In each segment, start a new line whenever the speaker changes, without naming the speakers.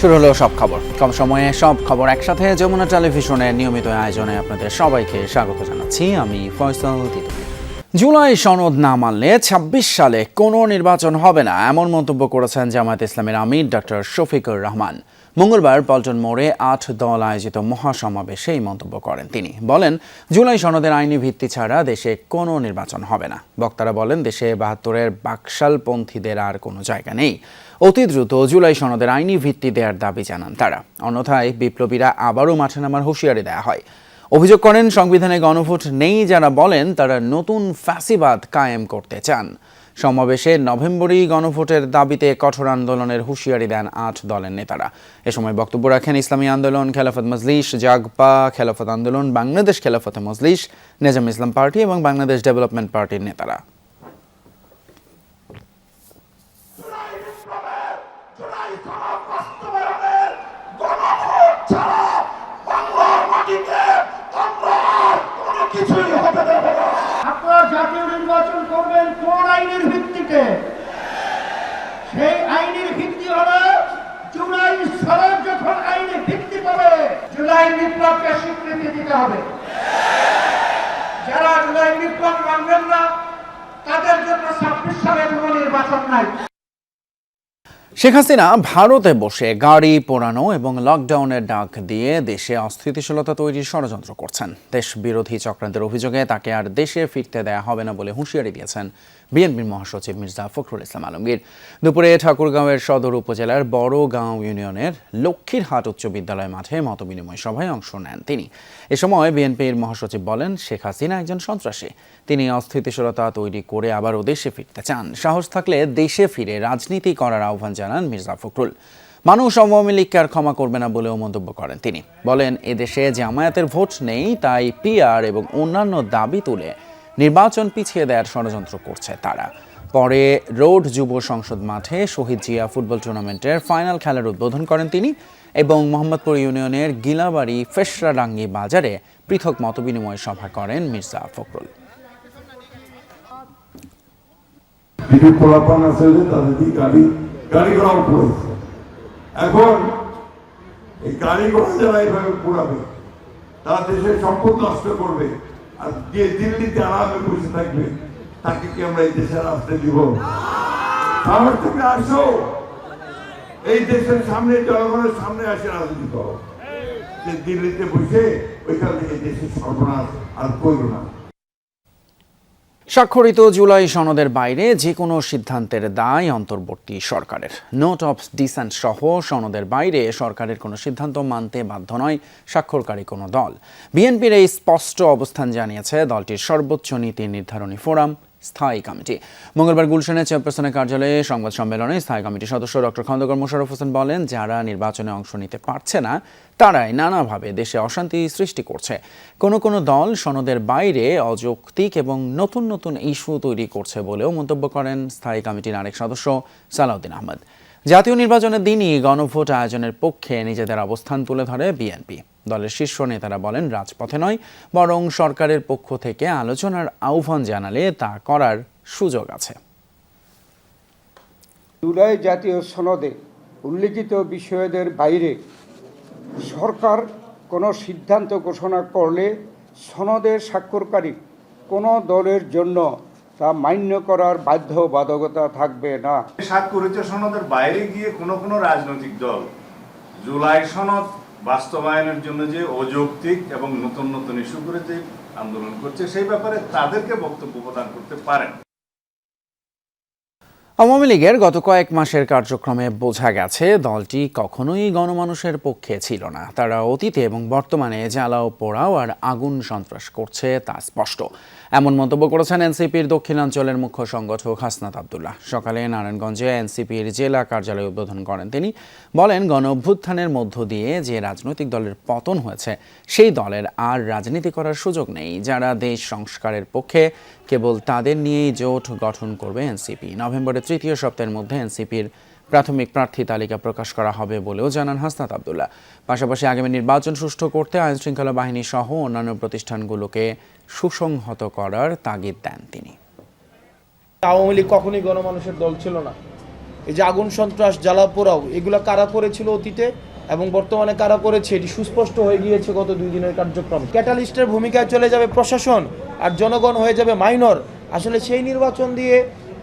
শুরু হলো সব খবর। কম সময়ে সব খবর একসাথে যমুনা টেলিভিশনের নিয়মিত আয়োজনে আপনাদের সবাইকে স্বাগত জানাচ্ছি। আমি ফয়সাল জুলাই সনদ না মানলে ২৬ সালে কোনো নির্বাচন হবে না, এমন মন্তব্য করেছেন জামায়াত ইসলামের আমির ডক্টর শফিকুর রহমান। মঙ্গলবার পল্টন মোড়ে আট দল আয়োজিত মহাসমাবেশে এই মন্তব্য করেন তিনি। বলেন, জুলাই সনদের আইনি ভিত্তি ছাড়া দেশে কোনো নির্বাচন হবে না। বক্তারা বলেন, দেশে বাহাত্তরের বাকশালপন্থীদের আর কোনো জায়গা নেই। অতি দ্রুত জুলাই সনদের আইনি ভিত্তি দেওয়ার দাবি জানান তারা। অন্যথায় বিপ্লবীরা আবারও মাঠে নামার হুঁশিয়ারি দেওয়া হয়। অভিযোগ করেন, সংবিধানে গণভোট নেই যারা বলেন তারা নতুন ফ্যাসিবাদ কায়েম করতে চান। সমাবেশে নভেম্বরেই গণভোটের দাবিতে কঠোর আন্দোলনের হুঁশিয়ারি দেন আট দলের নেতারা। এ সময় বক্তব্য রাখেন, ইসলামী আন্দোলন, খেলাফত মজলিস, জাগপা, খেলাফত আন্দোলন, বাংলাদেশ খেলাফতে মজলিস, নেজাম ইসলাম পার্টি এবং বাংলাদেশ ডেভেলপমেন্ট পার্টির নেতারা
জুলাই সনদ বাস্তবায়নের গণভোট ছাড়া বাংলার মাটিতে আমরা আর কোনো কিছুই হতে দেব না।
আপনারা জাতীয় নির্বাচন করবেন কোন আইনের ভিত্তিতে? সেই আইনের ভিত্তি হলো জুলাই সনদ যখন আইনের ভিত্তি পাবে, জুলাই বিপ্লবকে স্বীকৃতি দিতে হবে। যারা জুলাই বিপ্লব মানবেন না, তাদের জন্য ছাব্বিশ সালে কোনো নির্বাচন নাই।
শেখ হাসিনা ভারতে বসে গাড়ি পোড়ানো এবং লকডাউনের ডাক দিয়ে দেশে অস্থিতিশীলতা তৈরির ষড়যন্ত্র করছেন। দেশ বিরোধী চক্রান্তের অভিযোগে তাকে আর দেশে ফিরতে দেয়া হবে না বলে হুঁশিয়ারি দিয়েছেন বিএনপির মহাসচিব মির্জা ফখরুল ইসলাম আলমগীর। দুপুরে ঠাকুরগাঁওয়ের সদর উপজেলার বড়গাঁও ইউনিয়নের লক্ষ্মীরহাট উচ্চ বিদ্যালয় মাঠে মতবিনিময় সভায় অংশ নেন তিনি। এ সময় বিএনপির মহাসচিব বলেন, শেখ হাসিনা একজন সন্ত্রাসী। তিনি অস্থিতিশীলতা তৈরি করে আবারও দেশে ফিরতে চান। সাহস থাকলে দেশে ফিরে রাজনীতি করার আহ্বান জানান মির্জা ফখরুল। মানুষ আওয়ামী লীগকে আর ক্ষমা করবে না বলেও মন্তব্য করেন তিনি। বলেন, এদেশে জামায়াতের ভোট নেই, তাই পিআর এবং অন্যান্য দাবি তুলে নির্বাচন পিছিয়ে দেওয়ার ষড়যন্ত্র করছে তারা। পরে রোড যুব সংসদ মাঠে শহীদ জিয়া ফুটবল টুর্নামেন্টের ফাইনাল খেলার উদ্বোধন করেন তিনি এবং মোহাম্মদপুর ইউনিয়নের গিলাবাড়ি ফেসরাডাঙ্গি বাজারে পৃথক মতবিনিময় সভা করেন মির্জা ফখরুল।
এখন এই গাড়ি ঘোড়া যারা এইভাবে পোড়াবে, তারা দেশের সম্পদ নষ্ট করবে। আর যে দিল্লিতে আরামে বসে থাকবে, তাকে কি আমরা এই দেশের আসতে দিব? সাহস থেকে আসো। এই দেশের সামনে, জনগণের সামনে আসে রাজনীতি করো। যে দিল্লিতে বসে, ওইখান থেকে দেশের সর্বনাশ আর করো না।
স্বাক্ষরিত জুলাই সনদের বাইরে যে কোনো সিদ্ধান্তের দায় অন্তর্বর্তী সরকারের। নোট অফ ডিসেন্ট সহ সনদের বাইরে সরকারের কোনো সিদ্ধান্ত মানতে বাধ্য নয় স্বাক্ষরকারী কোনো দল। বিএনপির এই স্পষ্ট অবস্থান জানিয়েছে দলটির সর্বোচ্চ নীতি নির্ধারণী ফোরাম। স্থায়ী কমিটি। মঙ্গলবার গুলশানের চেয়ারপারসনের কার্যালয়ে সংবাদ সম্মেলনে স্থায়ী কমিটির সদস্য ডক্টর খন্দকার মোশাররফ হোসেন বলেন, যারা নির্বাচনে অংশ নিতে পারছে না, তারাই নানাভাবে দেশে অশান্তি সৃষ্টি করছে। কোনো কোনো দল সনদের বাইরে অযৌক্তিক এবং নতুন নতুন ইস্যু তৈরি করছে বলেও মন্তব্য করেন স্থায়ী কমিটির আরেক সদস্য সালাউদ্দিন আহমদ। জাতীয় নির্বাচনের দিনই গণভোট আয়োজনের পক্ষে নিজেদের অবস্থান তুলে ধরে বিএনপি। দলের শীর্ষ নেতারা বলেন রাজপথে নয় বরং সরকারের পক্ষ থেকে আলোচনার আহ্বান জানালে তা করার সুযোগ আছে।
জুলাই জাতীয় সনদে উল্লিখিত বিষয়দের বাইরে সরকার কোনো সিদ্ধান্ত ঘোষণা করলে সনদে স্বাক্ষরকারী কোনো দলের জন্য তা মান্য করার বাধ্যবাধকতা থাকবে না।
স্বাক্ষরিত সনদের বাইরে গিয়ে কোনো কোনো রাজনৈতিক দল জুলাই সনদ বাস্তবায়নের জন্য যে অযৌক্তিক এবং নতুন নতুন ইস্যু করে যে আন্দোলন করছে, সেই ব্যাপারে তাদেরকে বক্তব্য প্রদান করতে পারেন।
আওয়ামী লীগের গত কয়েক মাসের কার্যক্রমে বোঝা গেছে, দলটি কখনোই গণমানুষের পক্ষে ছিল না। তারা অতীতে এবং বর্তমানে জ্বালাও পোড়াও আর আগুন সন্ত্রাস করছে তা স্পষ্ট। এমন মন্তব্য করেছেন এনসিপির দক্ষিণাঞ্চলের মুখ্য সংগঠক হাসনাত আবদুল্লাহ। সকালে নারায়ণগঞ্জে এনসিপির জেলা কার্যালয় উদ্বোধন করেন তিনি। বলেন গণ অভ্যুত্থানের মধ্য দিয়ে যে রাজনৈতিক দলের পতন হয়েছে, সেই দলের আর রাজনীতি করার সুযোগ নেই। যারা দেশ সংস্কারের পক্ষে, কেবল তাদের নিয়েই জোট গঠন করবে এনসিপি। নভেম্বরের তৃতীয় সপ্তাহের মধ্যে এনসিপির প্রাথমিক প্রার্থী তালিকা প্রকাশ করা হবে বলেও জানান হাসনাত আবদুল্লাহ। পাশাপাশি আগামী নির্বাচন সুষ্ঠু করতে আইন শৃঙ্খলা বাহিনী সহ অন্যান্য প্রতিষ্ঠানগুলোকে সুসংহত করার তাগিদ দেন তিনি।
আওয়ামী লীগ কখনোই গণমানুষের দল ছিল না। এই যে আগুন, সন্ত্রাস জ্বালা পোড়াও এগুলো কারা করেছিল অতীতে এবং বর্তমানে কারা করেছে, এটি সুস্পষ্ট হয়ে গিয়েছে গত দুই দিনের কার্যক্রম। ক্যাটালিস্টের ভূমিকায় চলে যাবে প্রশাসন আর জনগণ হয়ে যাবে মাইনর। আসলে সেই নির্বাচন দিয়ে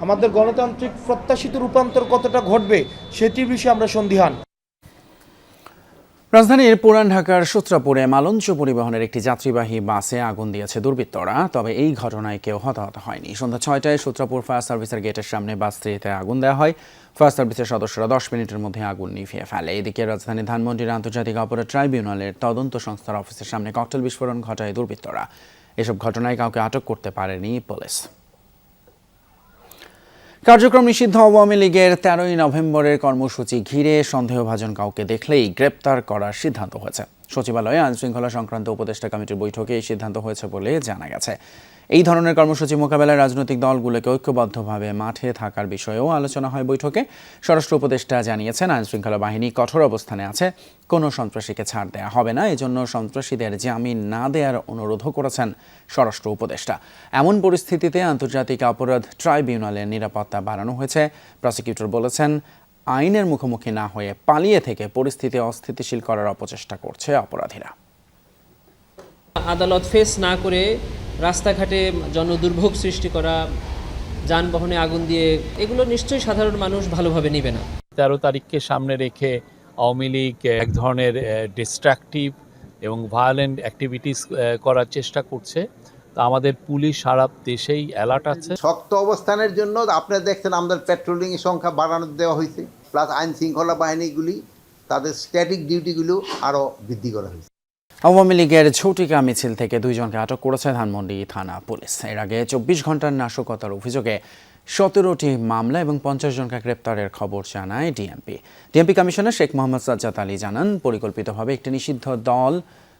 আমাদের গণতান্ত্রিক প্রত্যাশিত রূপান্তর কতটা ঘটবে সেটির বিষয়ে আমরা সন্দিহান।
রাজধানীর পুরান ঢাকার সূত্রাপুরে মালঞ্চ পরিবহনের একটি যাত্রীবাহী বাসে আগুন দিয়েছে দুর্বৃত্তরা, তবে এই ঘটনায় কেউ হতাহত হয়নি। সন্ধ্যা ছয়টায় সূত্রাপুর ফায়ার সার্ভিসের গেটের সামনে বাসটিতে আগুন দেওয়া হয়। ফায়ার সার্ভিসের সদস্যরা দশ মিনিটের মধ্যে আগুন নিভিয়ে ফেলে। এদিকে রাজধানী ধানমন্ডির আন্তর্জাতিক অপরাধ ট্রাইব্যুনালের তদন্ত সংস্থার অফিসের সামনে ককটেল বিস্ফোরণ ঘটায় দুর্বৃত্তরা। এসব ঘটনায় কাউকে আটক করতে পারেনি পুলিশ। কার্যক্রম নিষিদ্ধ আওয়ামী লীগের তেরোই নভেম্বরের কর্মসূচি ঘিরে সন্দেহভাজন কাউকে দেখলেই গ্রেপ্তার করার সিদ্ধান্ত হয়েছে। সচিবালয়ে আইনশৃঙ্খলা সংক্রান্ত উপদেষ্টা কমিটির বৈঠকে এই সিদ্ধান্ত হয়েছে বলে জানা গেছে। এই ধরনের কর্মসূচি মোকাবেলায় রাজনৈতিক দলগুলোকে ঐক্যবদ্ধভাবে মাঠে থাকার বিষয়েও আলোচনা হয় বৈঠকে। স্বরাষ্ট্র উপদেষ্টা জানিয়েছেন, আইনশৃঙ্খলা বাহিনী কঠোর অবস্থানে আছে, কোনো সন্ত্রাসীকে ছাড় দেওয়া হবে না, এজন্য সন্ত্রাসীদের জামিন না দেওয়ার অনুরোধও করেছেন স্বরাষ্ট্র উপদেষ্টা। এমন পরিস্থিতিতে আন্তর্জাতিক অপরাধ ট্রাইব্যুনালের নিরাপত্তা বাড়ানো হয়েছে। প্রসিকিউটর বলেছেন আইনের মুখোমুখি না হয়ে পালিয়ে থেকে পরিস্থিতি অস্থিতিশীল করার অপচেষ্টা করছে অপরাধীরা।
আদালত ফেস না করে রাস্তাঘাটে জনদুর্ভোগ সৃষ্টি করা যানবাহনে আগুন দিয়ে এগুলো নিশ্চয়ই সাধারণ মানুষ ভালোভাবে নেবে না।
তেরো তারিখকে সামনে রেখে আওয়ামী লীগ এক ধরনের ডিস্ট্রাকটিভ এবং ভায়োলেন্ট অ্যাক্টিভিটিস করার চেষ্টা করছে। আমাদের পুলিশ সারা দেশেই অ্যালার্ট আছে।
শক্ত অবস্থানের জন্য আপনারা দেখছেন আমাদের পেট্রোলিং সংখ্যা বাড়ানো দেওয়া হয়েছে প্লাস আইন শৃঙ্খলা বাহিনীগুলি তাদের স্ট্যাটিক ডিউটিগুলো আরও বৃদ্ধি করা হয়েছে।
আওয়ামী লীগের ঝটিকা মিছিল থেকে দুইজনকে আটক করেছে ধানমন্ডি থানা পুলিশ। এর আগে চব্বিশ ঘণ্টার নাশকতার অভিযোগে সতেরোটি মামলা এবং পঞ্চাশ জনকে গ্রেপ্তারের খবর জানায় DMP. DMP commissioner Sheikh Mohammad Sajjad Ali জানান পরিকল্পিতভাবে একটি নিষিদ্ধ দল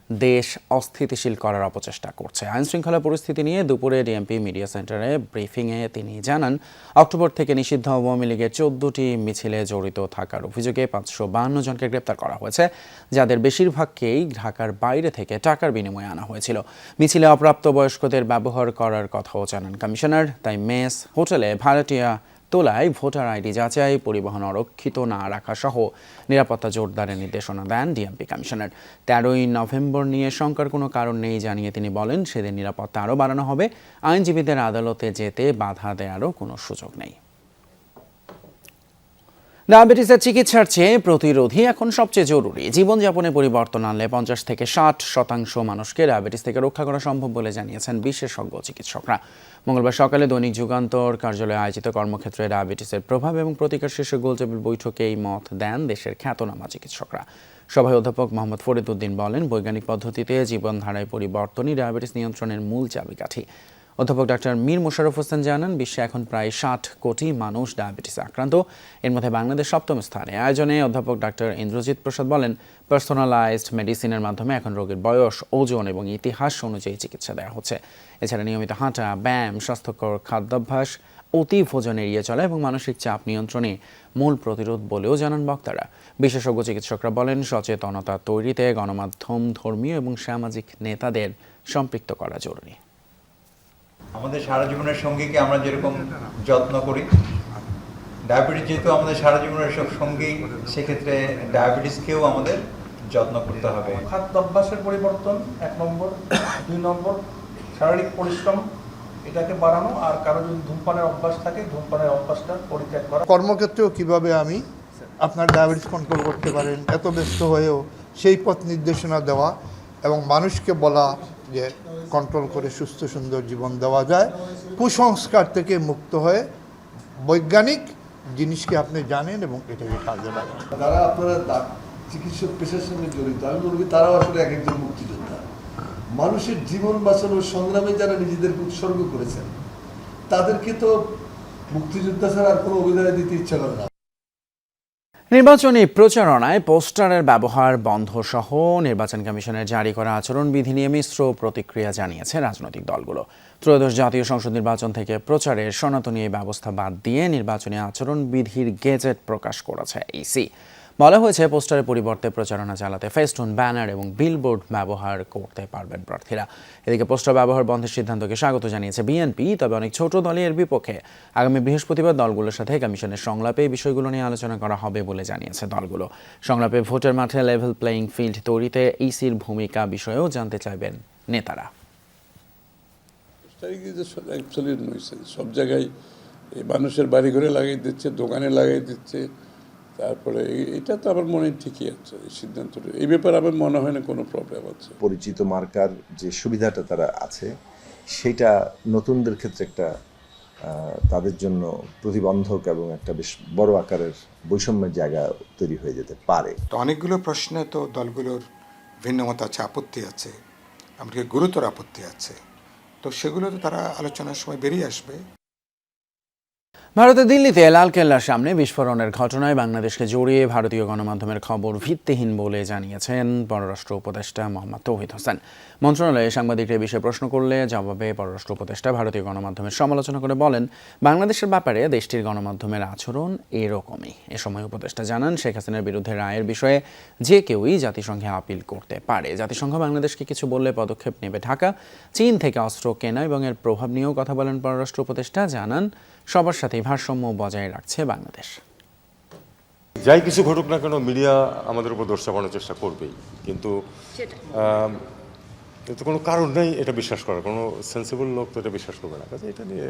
দেশ অস্থিতিশীল করার অপচেষ্টা করছে। আইন শৃঙ্খলা পরিস্থিতি নিয়ে দুপুরে ডিএমপি মিডিয়া সেন্টারে ব্রিফিংয়ে তিনি জানান, অক্টোবর থেকে নিষিদ্ধ আওয়ামী লীগের চোদ্দটি মিছিলে জড়িত থাকার অভিযোগে পাঁচশো বাহান্ন জনকে গ্রেপ্তার করা হয়েছে, যাদের বেশিরভাগকেই ঢাকার বাইরে থেকে টাকার বিনিময়ে আনা হয়েছিল। মিছিলে অপ্রাপ্ত বয়স্কদের ব্যবহার করার কথাও জানান কমিশনার। তাই মেস হোটেলে ভাড়াটিয়া তোলায় ভোটার আইডি যাচাই, পরিবহন অরক্ষিত না রাখা সহ নিরাপত্তা জোরদারের নির্দেশনা দেন ডিএমপি কমিশনার। তেরোই নভেম্বর নিয়ে শঙ্কার কোনো কারণ নেই জানিয়ে তিনি বলেন, সেদিন নিরাপত্তা আরও বাড়ানো হবে। আইনজীবীদের আদালতে যেতে বাধা দেওয়ারও কোনো সুযোগ নেই। ডায়াবেটিসের চিকিৎসার চেয়ে প্রতিরোধী এখন সবচেয়ে জরুরি। জীবনযাপনে পরিবর্তন আনলে পঞ্চাশ থেকে ষাট শতাংশ মানুষকে ডায়াবেটিস থেকে রক্ষা করা সম্ভব বলে জানিয়েছেন বিশেষজ্ঞ চিকিৎসকরা। মঙ্গলবার সকালে দৈনিক যুগান্তর কার্যালয়ে আয়োজিত কর্মক্ষেত্রে ডায়াবেটিসের প্রভাব এবং প্রতিকার শীর্ষক গোলটেবিল বৈঠকে এই মত দেন দেশের খ্যাতনামা চিকিৎসকরা। সভায় অধ্যাপক মোহাম্মদ ফরিদ উদ্দিন বলেন, বৈজ্ঞানিক পদ্ধতিতে জীবনধারায় পরিবর্তনই ডায়াবেটিস নিয়ন্ত্রণের মূল চাবিকাঠি। অধ্যাপক ডাক্তার মীর মোশারফ হোসেন জানান, বিশ্বে এখন প্রায় ষাট কোটি মানুষ ডায়াবেটিসে আক্রান্ত। এর মধ্যে বাংলাদেশ সপ্তম স্থানে। আয়োজনে অধ্যাপক ডাক্তার ইন্দ্রজিৎ প্রসাদ বলেন পার্সোনালাইজড মেডিসিনের মাধ্যমে এখন রোগীর বয়স, ওজন এবং ইতিহাস অনুযায়ী চিকিৎসা দেওয়া হচ্ছে। এছাড়া নিয়মিত হাঁটা, ব্যায়াম, স্বাস্থ্যকর খাদ্যাভ্যাস অতি ভোজন এড়িয়ে চলা এবং মানসিক চাপ নিয়ন্ত্রণে মূল প্রতিরোধ বলেও জানান বক্তারা। বিশেষজ্ঞ চিকিৎসকরা বলেন, সচেতনতা তৈরিতে গণমাধ্যম, ধর্মীয় এবং সামাজিক নেতাদের সম্পৃক্ত করা জরুরি।
আমাদের সারা জীবনের সঙ্গীকে আমরা যেরকম যত্ন করি ডায়াবেটিস যেহেতু আমাদের সারা জীবনের সব সঙ্গী সেক্ষেত্রে ডায়াবেটিসকেও আমাদের যত্ন করতে হবে।
খাদ্যাভ্যাসের পরিবর্তন এক নম্বর দুই নম্বর শারীরিক পরিশ্রম এটাকে বাড়ানো আর কারও যদি ধূমপানের অভ্যাস থাকে ধূমপানের অভ্যাসটা পরিত্যাগ করা।
কর্মক্ষেত্রেও কীভাবে আমি আপনার ডায়াবেটিস কন্ট্রোল করতে পারেন এত ব্যস্ত হয়েও সেই পথ নির্দেশনা দেওয়া এবং মানুষকে বলা যে কন্ট্রোল করে সুস্থ, সুন্দর জীবন দেওয়া যায়। কুসংস্কার থেকে মুক্ত হয়ে বৈজ্ঞানিক জিনিসকে আপনি জানেন এবং এটাকে কাজে লাগান।
যারা আপনারা চিকিৎসক পেশার সঙ্গে জড়িত, আমি বলব কি তারাও আসলে এক একজন মুক্তিযোদ্ধা। মানুষের জীবন বাঁচানোর সংগ্রামে যারা নিজেদেরকে উৎসর্গ করেছেন, তাদেরকে তো মুক্তিযোদ্ধা ছাড়া আর কোনো অভিনয় দিতে ইচ্ছা করে না।
নির্বাচনী প্রচারণায় পোস্টারের ব্যবহার বন্ধ সহ নির্বাচন কমিশনের জারি করা আচরণবিধি নিয়ে মিশ্র প্রতিক্রিয়া জানিয়েছে রাজনৈতিক দলগুলো। ত্রয়োদশ জাতীয় সংসদ নির্বাচন থেকে প্রচারের সনাতনী ব্যবস্থা বাদ দিয়ে নির্বাচনী আচরণবিধির গেজেট প্রকাশ করেছে ইসি বলা হয়েছে পোস্টারের পরিবর্তে প্রচারণা চালাতে ফেস্টুন, ব্যানার এবং বিলবোর্ড ব্যবহার করতে পারবেন প্রার্থীরা। এদিকে পোস্টার ব্যবহার বন্ধের সিদ্ধান্তকে স্বাগত জানিয়েছে বিএনপি, তবে অনেক ছোট দলই এর বিপক্ষে আগামী বৃহস্পতিবার দলগুলোর সাথে কমিশনের সংলাপে এই বিষয়গুলো নিয়ে আলোচনা করা হবে বলে জানিয়েছে দলগুলো। সংলাপে ভোটের মাঠে লেভেল প্লেয়িং ফিল্ড তৈরিতে ইসির ভূমিকা বিষয়েও জানতে চাইবেন নেতারা।
সব জায়গায় মানুষের বাড়ি ঘরে লাগিয়ে দিচ্ছে, দোকানে লাগিয়ে দিচ্ছে তারপরে এটা তো আমার মনে ঠিকই আছে এই সিদ্ধান্তটা। এই ব্যাপারে আমার মনে হয় না কোনো প্রবলেম আছে।
পরিচিত মার্কার যে সুবিধাটা তারা আছে সেটা নতুনদের ক্ষেত্রে একটা তাদের জন্য প্রতিবন্ধক এবং একটা বেশ বড় আকারের বৈষম্যের জায়গা তৈরি হয়ে যেতে পারে।
তো অনেকগুলো প্রশ্নে তো দলগুলোর ভিন্নমত আছে আপত্তি আছে এমনকি গুরুতর আপত্তি আছে। তো সেগুলো তো তারা আলোচনার সময় বেরিয়ে আসবে।
ভারতের দিল্লিতে লালকেল্লার সামনে বিস্ফোরণের ঘটনায় বাংলাদেশকে জড়িয়ে ভারতীয় গণমাধ্যমের খবর ভিত্তিহীন বলে জানিয়েছেন পররাষ্ট্র উপদেষ্টা মোহাম্মদ তৌহিদ হোসেন। মন্ত্রণালয়ে সাংবাদিকরা এই বিষয়ে প্রশ্ন করলে জবাবে পররাষ্ট্র উপদেষ্টা ভারতীয় গণমাধ্যমের সমালোচনা করে বলেন, বাংলাদেশের ব্যাপারে দেশটির গণমাধ্যমের আচরণ এরকমই। এ সময় উপদেষ্টা জানান, শেখ হাসিনার বিরুদ্ধে রায়ের বিষয়ে যে কেউই জাতিসংঘে আপিল করতে পারে। জাতিসংঘ বাংলাদেশকে কিছু বললে পদক্ষেপ নেবে ঢাকা, চীন থেকে অস্ত্র কেনা এবং এর প্রভাব নিয়েও কথা বলেন পররাষ্ট্র উপদেষ্টা। জানান সবার সাথেই ভারসাম্য বজায় রাখছে বাংলাদেশ।
যাই কিছু ঘটুক না কেন মিডিয়া আমাদের উপর দোষ চাপানোর চেষ্টা করবেই। কিন্তু এতে কোনো কারণ নেই এটা বিশ্বাস করার। কোনো সেন্সিবল লোক তো এটা বিশ্বাস করবে না। কাজে এটা নিয়ে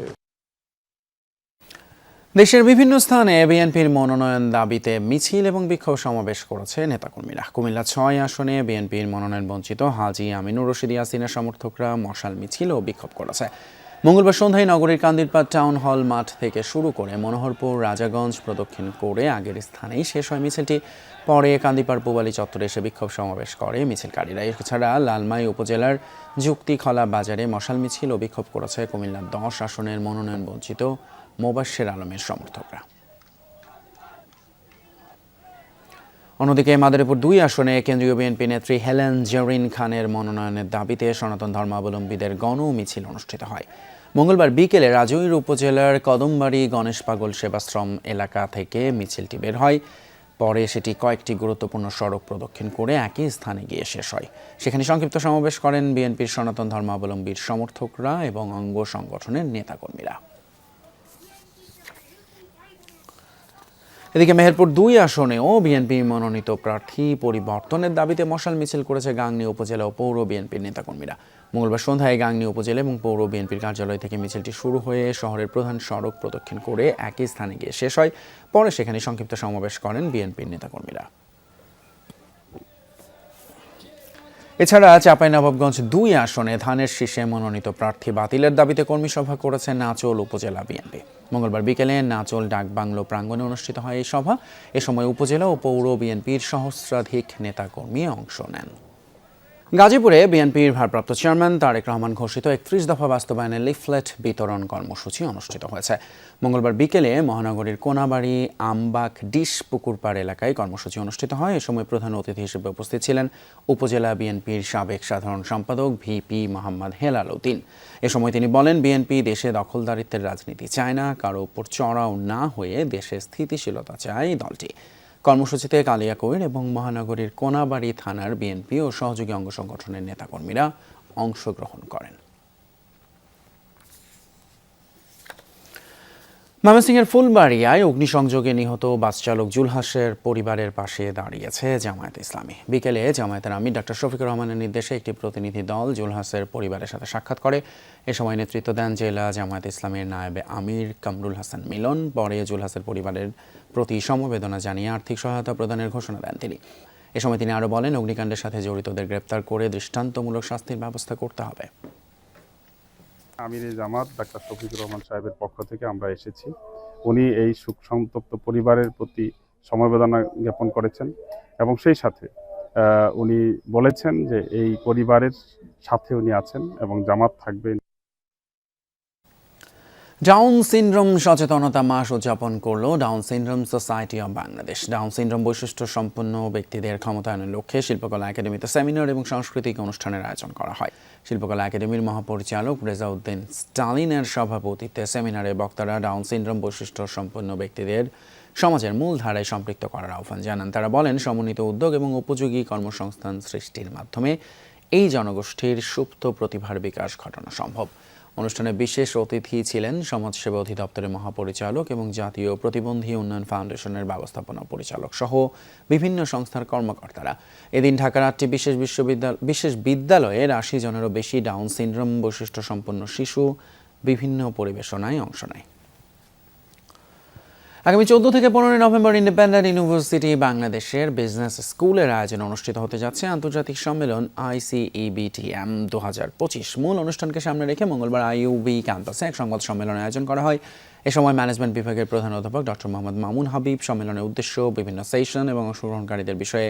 দেশের বিভিন্ন স্থানে বিএনপির মনোনয়ন দাবিতে মিছিল এবং বিক্ষোভ সমাবেশ করেছে নেতাকর্মীরা। কুমিল্লা ছয় আসনে বিএনপির মনোনয়ন বঞ্চিত হাজি আমিনুর রশিদ ইয়াসিনের সমর্থকরা মশাল মিছিল ও বিক্ষোভ করেছে। মঙ্গলবার সন্ধ্যায় নগরীর কান্দিরপাড় টাউন হল মাঠ থেকে শুরু করে মনোহরপুর, রাজাগঞ্জ, প্রদক্ষিণ করে আগের স্থানেই শেষ হয় মিছিলটি। পরে কান্দিপাড় পুবালি চত্বরে এসে বিক্ষোভ সমাবেশ করে মিছিলকারীরা। এছাড়া লালমাই উপজেলার যুক্তিখলা বাজারে মশাল মিছিল ও বিক্ষোভ করেছে কুমিল্লার দশ আসনের মনোনয়ন বঞ্চিত মোবাশ্বের আলমের সমর্থকরা। অন্যদিকে মাদারীপুর দুই আসনে কেন্দ্রীয় বিএনপি নেত্রী হেলেন জেরিন খানের মনোনয়নের দাবিতে সনাতন ধর্মাবলম্বীদের গণ মিছিল অনুষ্ঠিত হয়। মঙ্গলবার বিকেলে রাজৈর উপজেলার কদমবাড়ি গণেশ পাগল সেবাশ্রম এলাকা থেকে মিছিলটি বের হয়। পরে সেটি কয়েকটি গুরুত্বপূর্ণ সড়ক প্রদক্ষিণ করে একই স্থানে গিয়ে শেষ হয়। সেখানে সংক্ষিপ্ত সমাবেশ করেন বিএনপির সনাতন ধর্মাবলম্বীর সমর্থকরা এবং অঙ্গ সংগঠনের নেতাকর্মীরা। এদিকে মেহেরপুর দুই আসনেও বিএনপি মনোনীত প্রার্থী পরিবর্তনের দাবিতে মশাল মিছিল করেছে গাংনী উপজেলা ও পৌর বিএনপির নেতাকর্মীরা। মঙ্গলবার সন্ধ্যায় গাংনী উপজেলা এবং পৌর বিএনপির কার্যালয় থেকে মিছিলটি শুরু হয়ে শহরের প্রধান সড়ক প্রদক্ষিণ করে একই স্থানে গিয়ে শেষ হয়। পরে সেখানে সংক্ষিপ্ত সমাবেশ করেন বিএনপির নেতাকর্মীরা। এছাড়া চাঁপাইনবাবগঞ্জ দুই আসনে ধানের শীষে মনোনীত প্রার্থী বাতিলের দাবিতে কর্মী সভা করেছে নাচল উপজেলা বিএনপি। মঙ্গলবার বিকেলে নাচল ডাকবাংলো প্রাঙ্গণে অনুষ্ঠিত হয় এই সভা। এ সময় উপজেলা ও পৌর বিএনপির সহস্রাধিক নেতাকর্মী অংশ নেন। গাজীপুরে বিএনপির ভারপ্রাপ্ত চেয়ারম্যান তারেক রহমান ঘোষিত একত্রিশ দফা বাস্তবায়নের লিফলেট বিতরণ কর্মসূচি অনুষ্ঠিত হয়েছে। মঙ্গলবার বিকেলে মহানগরীর কোনাবাড়ি আমবাক ডিশ পুকুরপাড় এলাকায় কর্মসূচি অনুষ্ঠিত হয়। এ সময় প্রধান অতিথি হিসেবে উপস্থিত ছিলেন উপজেলা বিএনপির সাবেক সাধারণ সম্পাদক ভিপি মোহাম্মদ হেলাল উদ্দিন। এ সময় তিনি বলেন, বিএনপি দেশে দখলদারিত্বের রাজনীতি চায় না, কারও উপর চড়াও না হয়ে দেশে স্থিতিশীলতা চায় দলটি। কর্মসূচিতে কালিয়াকৈর এবং মহানগরীর কোনাবাড়ি থানার বিএনপি ও সহযোগী অঙ্গ সংগঠনের নেতাকর্মীরা অংশগ্রহণ করেন। ময়মনসিংহের ফুলবাড়িয়ায় অগ্নিসংযোগে নিহত বাস চালক জুলহাসের পরিবারের পাশে দাঁড়িয়েছে জামায়াত ইসলামী। বিকেলে জামায়াতের আমি ডাক্তার শফিকুর রহমানের নির্দেশে একটি প্রতিনিধি দল জুলহাসের পরিবারের সাথে সাক্ষাৎ করে। এ সময় নেতৃত্ব দেন জেলা জামায়াত ইসলামের নায়েবে আমির কামরুল হাসান মিলন। পরে জুলহাসের পরিবারের প্রতি সমবেদনা জানিয়ে আর্থিক সহায়তা প্রদানের ঘোষণা দেন তিনি। এ সময় তিনি আরও বলেন, অগ্নিকাণ্ডের সাথে জড়িতদের গ্রেপ্তার করে দৃষ্টান্তমূলক শাস্তির ব্যবস্থা করতে হবে।
আমির জামাত, ডাক্তার শফিকুর রহমান সাহেবের পক্ষ থেকে আমরা এসেছি। উনি এই সুখ সন্তপ্ত পরিবারের প্রতি সমবেদনা জ্ঞাপন করেছেন এবং সেই সাথে উনি বলেছেন যে এই পরিবারের সাথে উনি আছেন এবং জামাত থাকবে।
ডাউন সিনড্রোম সচেতনতা মাস উদযাপন করল Down syndrome society of Bangladesh Down syndrome বৈশিষ্ট্য সম্পন্ন ব্যক্তিদের ক্ষমতায়নের লক্ষ্যে শিল্পকলা একাডেমিতে সেমিনার এবং সাংস্কৃতিক অনুষ্ঠানের আয়োজন করা হয়। শিল্পকলা একাডেমির মহাপরিচালক রেজাউদ্দিন স্টালিনের সভাপতিত্বে সেমিনারে বক্তারা ডাউন সিন্ড্রোম বৈশিষ্ট্য সম্পন্ন ব্যক্তিদের সমাজের মূল ধারায় সম্পৃক্ত করার আহ্বান জানান। তারা বলেন, সমন্বিত উদ্যোগ এবং উপযোগী কর্মসংস্থান সৃষ্টির মাধ্যমে এই জনগোষ্ঠীর সুপ্ত প্রতিভার বিকাশ ঘটানো সম্ভব। অনুষ্ঠানে বিশেষ অতিথি ছিলেন সমাজসেবা অধিদপ্তরের মহাপরিচালক এবং জাতীয় প্রতিবন্ধী উন্নয়ন ফাউন্ডেশনের ব্যবস্থাপনা পরিচালক সহ বিভিন্ন সংস্থার কর্মকর্তারা। এদিন ঢাকার আটটি বিশেষ বিশ্ববিদ্যালয় বিশেষ বিদ্যালয়ের আশি জনেরও বেশি ডাউন সিন্ড্রোম বৈশিষ্ট্য সম্পন্ন শিশু বিভিন্ন পরিবেশনায় অংশ নেয়। আগামী চোদ্দ থেকে পনেরোই নভেম্বর ইন্ডিপেন্ডেন্ট ইউনিভার্সিটি বাংলাদেশের বিজনেস স্কুলের আয়োজন অনুষ্ঠিত হতে যাচ্ছে আন্তর্জাতিক সম্মেলন আইসিইবিটিএম দু হাজার পঁচিশ। মূল অনুষ্ঠানকে সামনে রেখে মঙ্গলবার আইইউবি ক্যাম্পাসে এক সংবাদ সম্মেলন আয়োজন করা হয়। এ সময় ম্যানেজমেন্ট বিভাগের প্রধান অধ্যাপক ডক্টর মোহাম্মদ মামুন হাবিব সম্মেলনের উদ্দেশ্য বিভিন্ন সেশন এবং অংশগ্রহণকারীদের বিষয়ে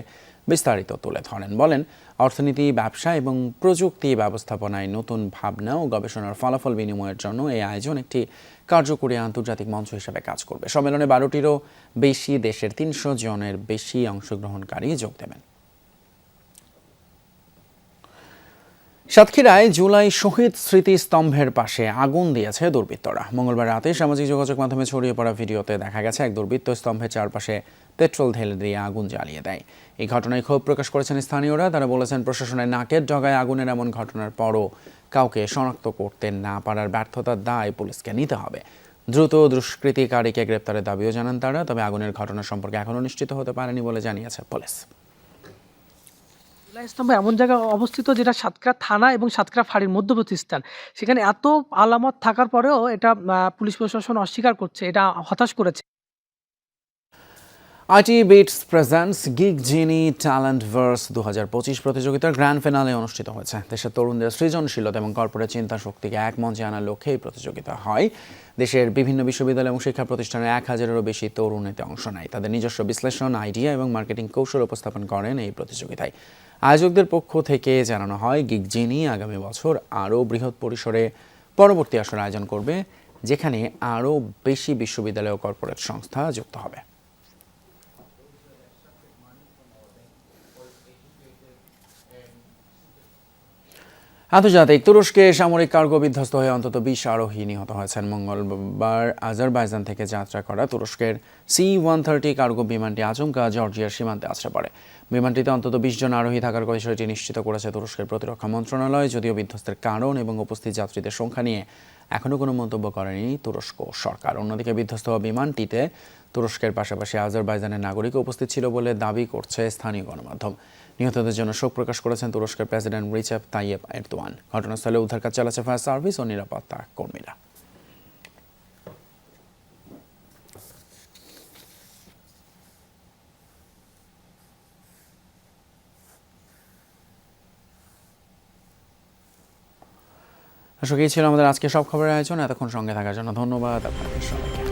বিস্তারিত তুলে ধরেন। বলেন, অর্থনীতি, ব্যবসা এবং প্রযুক্তি ব্যবস্থাপনায় নতুন ভাবনা ও গবেষণার ফলাফল বিনিময়ের জন্য এই আয়োজন একটি কার্যকরী আন্তর্জাতিক মঞ্চ হিসেবে কাজ করবে। সম্মেলনে বারোটিরও বেশি দেশের তিনশো জনের বেশি অংশগ্রহণকারী যোগ দেবেন। সাতক্ষীরায় জুলাই শহীদ স্মৃতিস্তম্ভের পাশে আগুন দিয়েছে দুর্বৃত্তরা। মঙ্গলবার রাতে সামাজিক যোগাযোগ মাধ্যমে ছড়িয়ে পড়া ভিডিওতে দেখা গেছে, এক দুর্বৃত্ত স্তম্ভের চারপাশে পেট্রোল ঢেলে দিয়ে আগুন জ্বালিয়ে দেয়। এই ঘটনায় ক্ষোভ প্রকাশ করেছেন স্থানীয়রা। তারা বলেছেন, প্রশাসনের নাকের ডগায় আগুনের এমন ঘটনার পরও কাউকে শনাক্ত করতে না পারার ব্যর্থতার দায় পুলিশকে নিতে হবে। দ্রুত দুষ্কৃতিকারীকে গ্রেপ্তারের দাবিও জানান তারা, তবে আগুনের ঘটনা সম্পর্কে এখনও নিশ্চিত হতে পারেনি বলে জানিয়েছে পুলিশ।
স্তম্ভ এমন জায়গায় অবস্থিত যেটা সাতক্ষীরা থানা এবং সাতক্ষীরা ফাঁড়ির মধ্যবর্তী স্থান সেখানে এত আলামত থাকার পরেও এটা পুলিশ প্রশাসন অস্বীকার করছে, এটা হতাশ করেছে।
IT bits presents gig genie talent verse দু হাজার পঁচিশ প্রতিযোগিতার গ্র্যান্ড ফিনালে অনুষ্ঠিত হয়েছে। দেশের তরুণদের সৃজনশীলতা এবং কর্পোরেট চিন্তা শক্তিকে এক মঞ্চে আনার লক্ষ্যে এই প্রতিযোগিতা হয়। দেশের বিভিন্ন বিশ্ববিদ্যালয় এবং শিক্ষা প্রতিষ্ঠানের এক হাজারেরও বেশি তরুণ এতে অংশ নেয়। তাদের নিজস্ব বিশ্লেষণ আইডিয়া এবং মার্কেটিং কৌশল উপস্থাপন করেন এই প্রতিযোগিতায়। আয়োজকদের পক্ষ থেকে জানানো হয় গিগ জিনি আগামী বছর আরও বৃহৎ পরিসরে পরবর্তী আসর আয়োজন করবে, যেখানে আরও বেশি বিশ্ববিদ্যালয় ও কর্পোরেট সংস্থা যুক্ত হবে। আন্তর্জাতিক তুরস্কে সামরিক কার্গো বিধ্বস্ত হয়ে অন্তত বিশ আরোহী নিহত হয়েছেন। মঙ্গলবার আজারবাইজান থেকে যাত্রা করা তুরস্কের সি ওয়ান থার্টি কার্গো বিমানটি আচমকা জর্জিয়ার সীমান্তে আছড়ে পড়ে। বিমানটিতে অন্তত বিশ জন আরোহী থাকার বিষয়টি নিশ্চিত করেছে তুরস্কের প্রতিরক্ষা মন্ত্রণালয়, যদিও বিধ্বস্তের কারণ এবং উপস্থিত যাত্রীদের সংখ্যা নিয়ে এখনও কোনো মন্তব্য করেনি তুরস্ক সরকার। অন্যদিকে বিধ্বস্ত হওয়া বিমানটিতে তুরস্কের পাশাপাশি আজারবাইজানের নাগরিকও উপস্থিত ছিল বলে দাবি করছে স্থানীয় গণমাধ্যম। নিহতদের জন্য শোক প্রকাশ করেছেন তুরস্কের প্রেসিডেন্ট রিচেপ তাইয়েব এরদোয়ান। ঘটনাস্থলে উদ্ধার কাজ চালাচ্ছে ফায়ার সার্ভিস ও নিরাপত্তা কর্মীরা। দর্শক, এই ছিল আমাদের আজকে সব খবরের আয়োজন। এতক্ষণ সঙ্গে থাকার জন্য ধন্যবাদ আপনাদের সবাইকে।